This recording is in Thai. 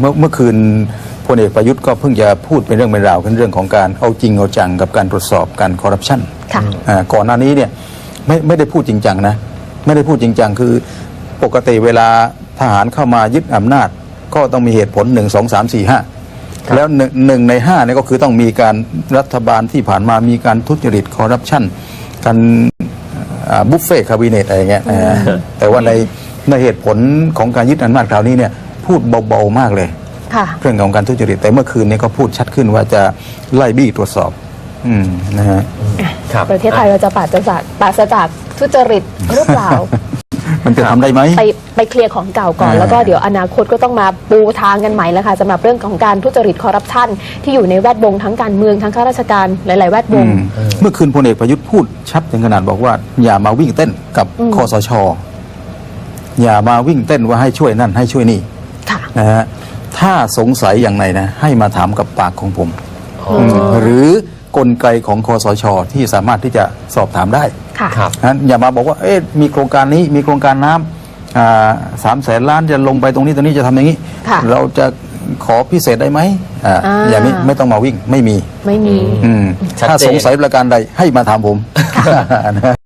เมื่อเมื่อคืนพลเอกประยุทธ์ก็เพิ่งจะพูดเป็นเรื่องเป็นราวกันเรื่องของการเอาจริงเอาจังกับการตรวจสอบการคอร์รัปชันค่ะ อ่าก่อนหน้านี้เนี่ยไม่ไม่ได้พูดจริงจังนะ ไม่ได้พูดจริงจังคือปกติเวลาทหารเข้ามายึดอำนาจ ก็ต้องมีเหตุผลหนึ่งสองสามสี่ห้าแล้วหนึ่งหนึ่งในห้าเนี่ยก็คือต้องมีการรัฐบาลที่ผ่านมามีการทุจริตคอร์รัปชันการบุฟเฟ่คาบิเนตอะไรเงี้ยอ่าแต่ว่าในในเหตุผลของการยึดอำนาจคราวนี้เนี่ย พูดเบาๆมากเลย ค่ะ เรื่องของการทุจริตแต่เมื่อคืนนี้ก็พูดชัดขึ้นว่าจะไล่บี้ตรวจสอบ อืมนะฮะ ครับประเทศไทยเราจะปราศจากปราศจากทุจริตหรือเปล่า มันจะทำได้ไหม ไปไปเคลียร์ของเก่าก่อน อ่า แล้วก็เดี๋ยวอนาคตก็ต้องมาปูทางกันใหม่แล้วค่ะสำหรับเรื่องของการทุจริตคอร์รัปชันที่อยู่ในแวดวงทั้งการเมืองทั้งข้าราชการหลาย ๆ แวดวอืง มเมื่อคืนพลเอกประยุทธ์พูดชัดถึงขนาดบอกว่า อย่ามาวิ่งเต้นกับอืม คอสช อย่ามาวิ่งเต้นว่าให้ช่วยนั่นให้ช่วยนี่ค่ะ นะฮะถ้าสงสัยอย่างไรนะ ให้มาถามกับปากของผมอ๋อมหรือกลไกของคอสชที่สามารถที่จะสอบถามได้ค่ะครับ นั้นอย่ามาบอกว่าเอ๊ะมีโครงการนี้มีโครงการน้ำสามแสนล้านจะลงไปตรงนี้ตรงนี้จะทำอย่างนี้ ค่ะ เราจะขอพิเศษได้ไหมอ่าอ่า อย่างนี้ไม่ต้องมาวิ่งไม่มี ไม่มี อืมชัดเจน ถ้าสงสัยประการใดให้มาถามผมนะ